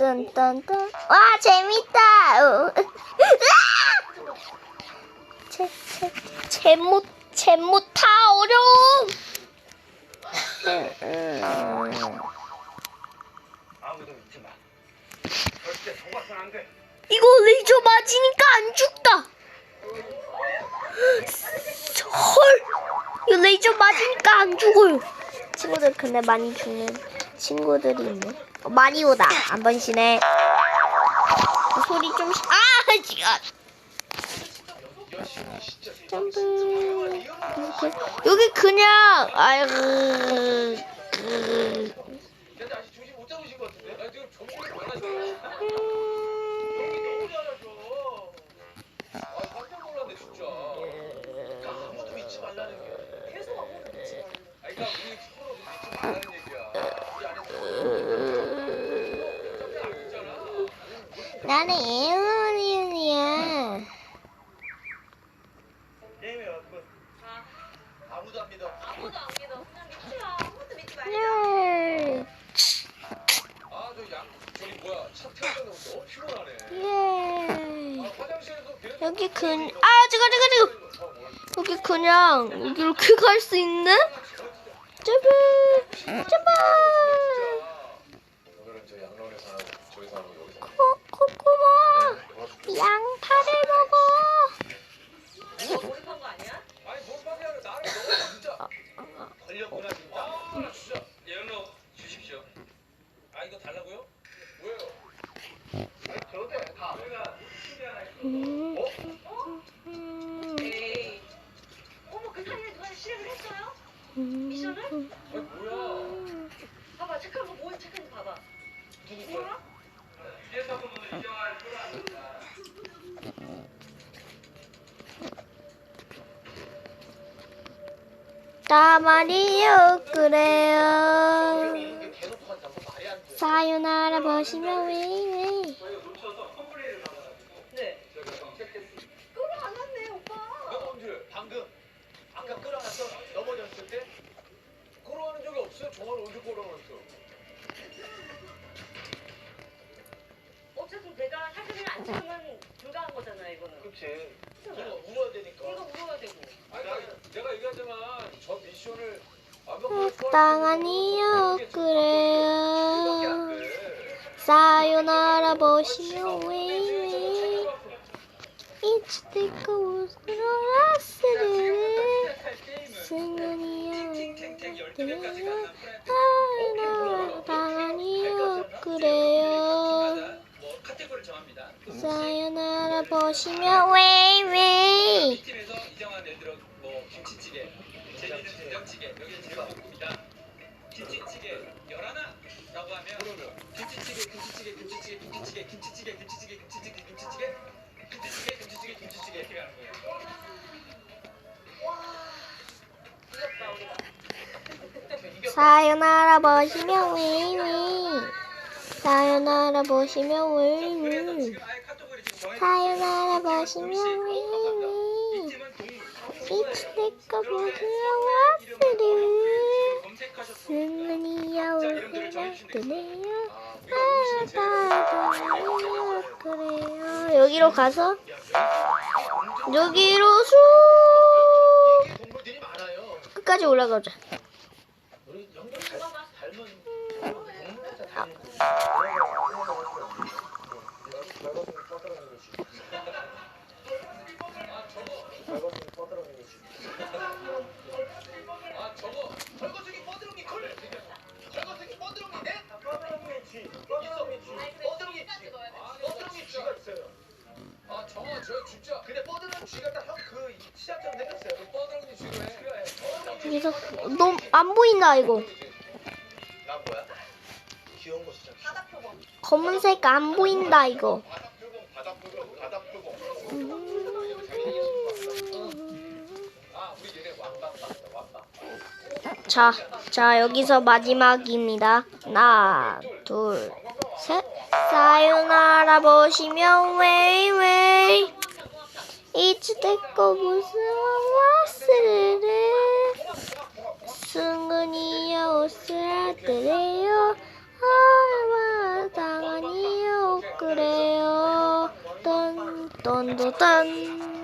뚠뚠뚠. 와 재밌다. 어. 으아! 제제 제못 제못 다 어려움. 이거 레이저 맞으니까 안 죽다. 헐, 이거 레이저 맞으니까 안 죽어요. 친구들 근데 많이 죽는 친구들이 있네. 어, 마리오다. 안 번시네. 어, 소리 좀 시... 아, 지금. 점프. 이렇게. 여기 그냥 아이고. 그... 나는 에어리언이야. 아무도 안 믿어. 아무도 안 믿어. 그냥 믿지마. 아무것도 믿지 말자. 예. 아저 양, 저기 뭐야 차 태우는데 너무 피곤하네. 예. 아, 화장실에서 계속. 여기 그, 아, 지금, 지금, 지금. 여기 그냥, 여기 이렇게 갈 수 있네? 제발, 제발. 오늘은 저 양로원에서 하고 저기서 하고 여기서 하고. 코, 코코마. 양파를 먹어. 누가 몰입한 거 아니야? 아니 아 음. 어? 음. 그뭐아 방금 아까 끌어놨어 넘어졌을 때 적이 없어요 정말 언제 끌어놨어 어쨌든 내가 사진을 안 찍으면 불가한 거잖아 이거는. 그치. 울 마땅하니요 그래요. 사요나라 보시오 웨이웨이. 이치테크 우스로 라스를 승은이요. 그래요 사요나라 당하니요 그래요 사요나라 보시며 웨이웨이. 정한 예를 들어 뭐 김치찌개, 제니는 된장찌개, 여기는 제가 볶음이다. 김치찌개 열하나라고 하면 김치찌개, 김치찌개, 김치찌개, 김치찌개, 김치찌개, 김치찌개, 김치찌개, 김치찌개, 김치찌개, 김치찌개, 김치찌개 이렇게 가는 거예요. 이겼다 우리가. 사요나라 보시면 왜, 왜. 사요나라 보시면 왜, 자, 그래서 왜. 지금 아예 카테고리 지금 정해. 사요나라 보시면 왜, 이 왜. 빛이니까 무서웠을래요. 여기로 가서 여기로 수 끝까지 올라가자 저 진짜 근데 뻐드렁이 쥐가 딱형그 시작점 생겼어요 그 뻐드렁이 쥐가 왜 여기서 너무 안 보인다 이거 나 뭐야? 귀여운 거 진짜. 검은색 안 보인다 이거 바닥 표범 바닥 표범 바닥 표범 자, 자 여기서 마지막입니다 하나 둘 さよなら星みょんウェイウェイいつでこぶすは忘れすぐにおすらてれよ。あらたまにおくれよ。どんどんどたン